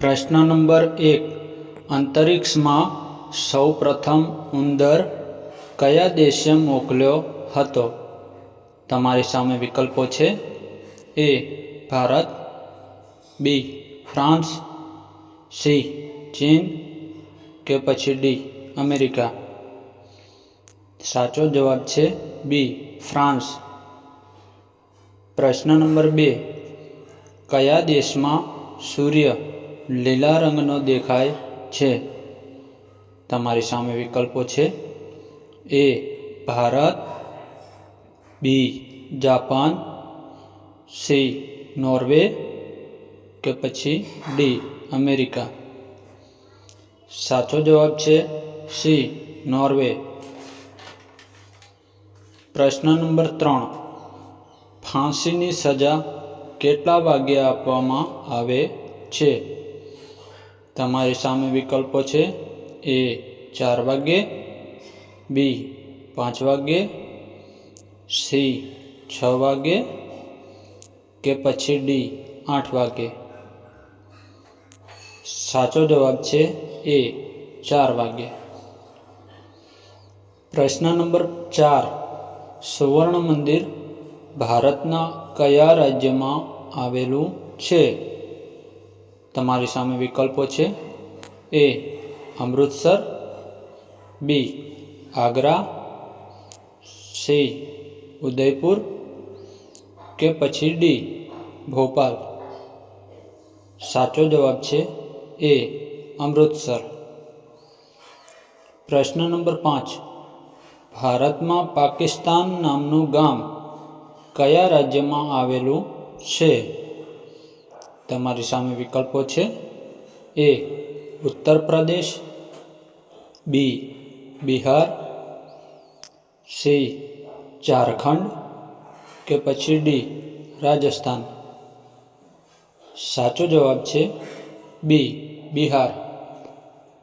પ્રશ્ન નંબર એક, અંતરિક્ષમાં સૌ પ્રથમ ઉંદર કયા દેશે મોકલ્યો હતો? તમારી સામે વિકલ્પો છે. A, Bharat, B, France, C, ચીન કે પછી ડી, અમેરિકા. સાચો જવાબ છે બી, ફ્રાન્સ. પ્રશ્ન નંબર બે, કયા દેશમાં સૂર્ય લીલા રંગનો દેખાય છે. તમારી સામે વિકલ્પો છે. A Bharat, B Japan, C Norway કે પછી ડી અમેરિકા. સાચો જવાબ છે સી નોર્વે. પ્રશ્ન નંબર ત્રણ. ફાંસીની સજા કેટલા વાગ્યે આપવામાં આવે છે? તમારી સામે વિકલ્પો છે એ ચાર વાગ્યે, બી પાંચ વાગ્યે, સી છ વાગ્યે કે પછી ડી આઠ વાગ્યે. સાચો જવાબ છે એ ચાર વાગ્યે. પ્રશ્ન નંબર ચાર. સુવર્ણ મંદિર ભારતના કયા રાજ્યમાં આવેલું છે? તમારી સામે વિકલ્પો છે. A. Amritsar. B. Agra. C. Udaipur. કે પછી ડી. ભોપાલ. સાચો જવાબ છે એ. અમૃતસર. પ્રશ્ન નંબર પાંચ. ભારતમાં પાકિસ્તાન નામનું ગામ કયા રાજ્યમાં આવેલું છે? તમારી સામે વિકલ્પો છે. A, Uttar Pradesh. B, Bihar. C, Jharkhand. કે પછી ડી, રાજસ્થાન. સાચો જવાબ છે બી, બિહાર.